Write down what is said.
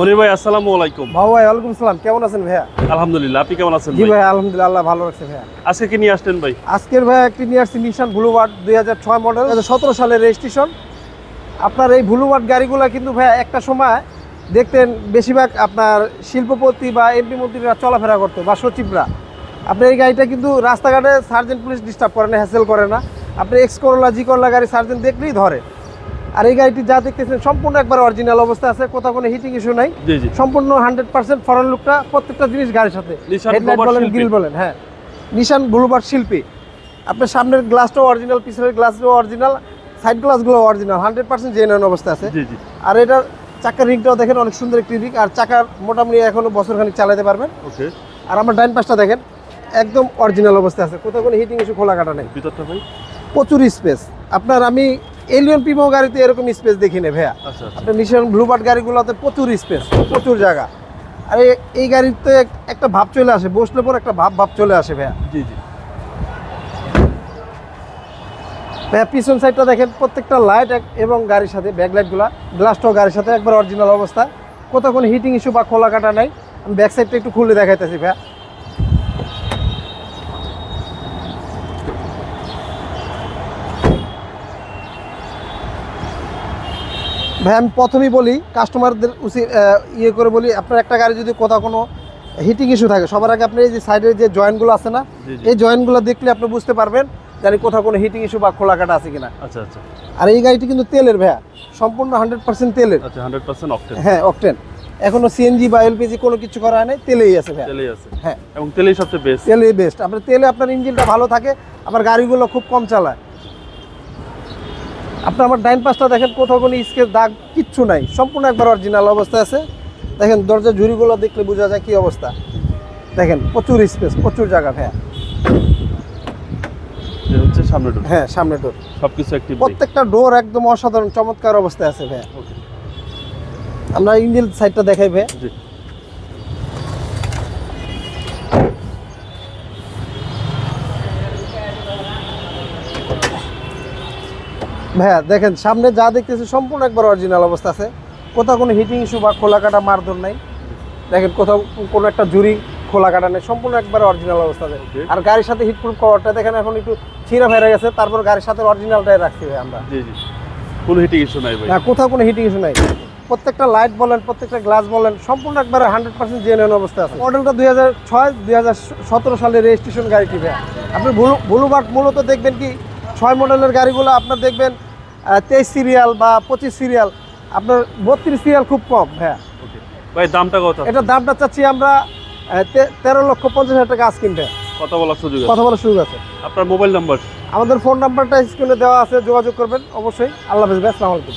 মনির ভাই আসসালামু আলাইকুম। বাবু ভাই ওয়ালাইকুম সালাম কেমন আছেন ভাইয়া? আলহামদুলিল্লাহ আপনি কেমন আছেন জি ভাই? ভাই আলহামদুলিল্লাহ আল্লাহ ভালো রাখছে ভাইয়া। আজকে কি নিয়ে আসলেন ভাই? আজকের ভাই একটি নিয়ে আসছি নিশান ব্লুবার্ড দুই হাজার ছয় মডেল সতেরো সালের রেজিস্ট্রেশন আপনার এই ব্লুবার্ড গাড়িগুলো কিন্তু ভাইয়া একটা সময় দেখতেন বেশিরভাগ আপনার শিল্পপতি বা এমপি মন্ত্রীরা চলাফেরা করতো বা সচিবরা। আপনার এই গাড়িটা কিন্তু রাস্তাঘাটে সার্জেন্ট পুলিশ ডিস্টার্ব করে না হ্যাসেল করে না। আপনি এক্স করলা জি করলা গাড়ি সার্জেন্ট দেখলেই ধরে। আর এই গাড়িটি যা দেখতেছেন সম্পূর্ণ একবার অরিজিনাল অবস্থা আছে কোথাও কোনো হিটিং ইস্যু নাই। সম্পূর্ণ হান্ড্রেড পার্সেন্ট ফরেন লুকটা প্রত্যেকটা জিনিস গাড়ির সাথে। হেডলাইট বলেন গ্রিল বলেন হ্যাঁ। নিশান ব্লুবার্ড শিল্পী। আপনার সামনের গ্লাসটাও অরিজিনাল পিছনের গ্লাসটাও অরিজিনাল সাইড গ্লাসগুলো অরিজিনাল হান্ড্রেড পার্সেন্ট জেনুইন অবস্থা আছে। আর এটার চাকার রিংটাও দেখেন অনেক সুন্দর একটি রিং আর চাকার মোটামুটি এখনও বছর খানিক চালাতে পারবেন। ওকে। আর আমার ডাইন পাশটা দেখেন একদম অরিজিনাল অবস্থা আছে। কোথাও কোনো হিটিং ইস্যু খোলা কাটা নেই প্রচুর স্পেস আপনার আমি এলিয়ন পিমো গাড়িতে এরকম স্পেস দেখি না ভাইয়া। আচ্ছা আচ্ছা। আপনার নিশান ব্লুবার্ড গাড়িগুলোতে প্রচুর স্পেস প্রচুর জায়গা। আর এই- এই গাড়িতে একটা ভাব চলে আসে বসলে পর একটা ভাব ভাব চলে আসে ভাইয়া। জি জি। ভাইয়া পিছন সাইডটা দেখেন প্রত্যেকটা লাইট এবং গাড়ির সাথে ব্যাক লাইটগুলো গ্লাসটাও গাড়ির সাথে একবার অরিজিনাল অবস্থা। কোথাও কোনো হিটিং ইস্যু বা খোলা কাটা নাই আমি ব্যাক সাইডটা একটু খুলে দেখাইতেছি ভাইয়া। ভাই আমি প্রথমেই বলি কাস্টমারদের উচিত ইয়ে করে বলি আপনার একটা গাড়ি যদি কোথাও কোনো হিটিং ইস্যু থাকে সবার আগে আপনার এই যে সাইডের যে জয়েন্টগুলো আছে না এই জয়েন্টগুলো দেখলে আপনি বুঝতে পারবেন জানি কোথাও কোনো হিটিং ইস্যু বা খোলা কাটা আছে কিনা। আচ্ছা আচ্ছা। আর এই গাড়িটি কিন্তু তেলের ভাইয়া সম্পূর্ণ হান্ড্রেড পার্সেন্ট তেলের। আচ্ছা হান্ড্রেড পার্সেন্ট অকটেন হ্যাঁ অকটেন এখনও সিএনজি বা এলপিজি কোনো কিছু করা হয় নাই তেলেই আছে ভাইয়া। তেলেই আছে। হ্যাঁ। এবং তেলেই সবচেয়ে বেস্ট তেলেই বেস্ট আপনার তেলে আপনার ইঞ্জিনটা ভালো থাকে আবার গাড়িগুলো খুব কম চালায়। আপনি আমার ডাইন পাশটা দেখেন কোথাও কোনো স্কেচ দাগ কিচ্ছু নাই। সম্পূর্ণ একবার অরিজিনাল অবস্থা আছে। দেখেন দরজা ঝুড়িগুলো দেখলে বোঝা যায় কি অবস্থা। দেখেন প্রচুর স্পেস প্রচুর জায়গা ভাইয়া। হচ্ছে সামনে ডোর হ্যাঁ সামনে ডোর সবকিছু অ্যাক্টিভ প্রত্যেকটা ডোর একদম অসাধারণ চমৎকার অবস্থায় আছে ভাইয়া। আমরা ইঞ্জিন সাইডটা দেখাই ভাইয়া। ভাইয়া দেখেন সামনে যা দেখতেছি সম্পূর্ণ একবার অরিজিনাল অবস্থা আছে। কোথাও কোনো হিটিং ইস্যু বা খোলা কাটা মারধর নাই। দেখেন কোথাও কোনো একটা জুরি খোলা কাটা নেই সম্পূর্ণ একবার অরিজিনাল অবস্থা আছে। আর গাড়ির সাথে হিটপ্রুফ কভারটা দেখেন এখন একটু ছিঁড়া ফেরে গেছে তারপর গাড়ির সাথে অরিজিনালটাই রাখছি ভাই আমরা। জি জি। কোনো হিটিং ইস্যু নাই ভাই। না কোথাও কোনো হিটিং ইস্যু নাই। প্রত্যেকটা লাইট বলেন প্রত্যেকটা গ্লাস বলেন সম্পূর্ণ একবার হান্ড্রেড পার্সেন্ট জেনুইন অবস্থা আছে। মডেলটা দুই হাজার ছয় দুই হাজার সতেরো সালের রেজিস্ট্রেশন গাড়িটি ভাইয়া। আপনি ভুলু ভুলুবাট মূলত দেখবেন কি ছয় মডেলের গাড়িগুলো আপনার দেখবেন তেইশ সিরিয়াল বা পঁচিশ সিরিয়াল আপনার বত্রিশ সিরিয়াল খুব কম হ্যাঁ। ভাই দামটা কত? এটার দামটা চাচ্ছি আমরা তেরো লক্ষ পঞ্চাশ হাজার টাকা আজকিন কিনবে কথা বলার সুযোগ আছে। কথা বলার সুযোগ আছে। আপনার মোবাইল নাম্বার? আমাদের ফোন নাম্বারটা স্ক্রিনে দেওয়া আছে যোগাযোগ করবেন অবশ্যই। আল্লাহ হাফিজ ভাই আসসালামু আলাইকুম।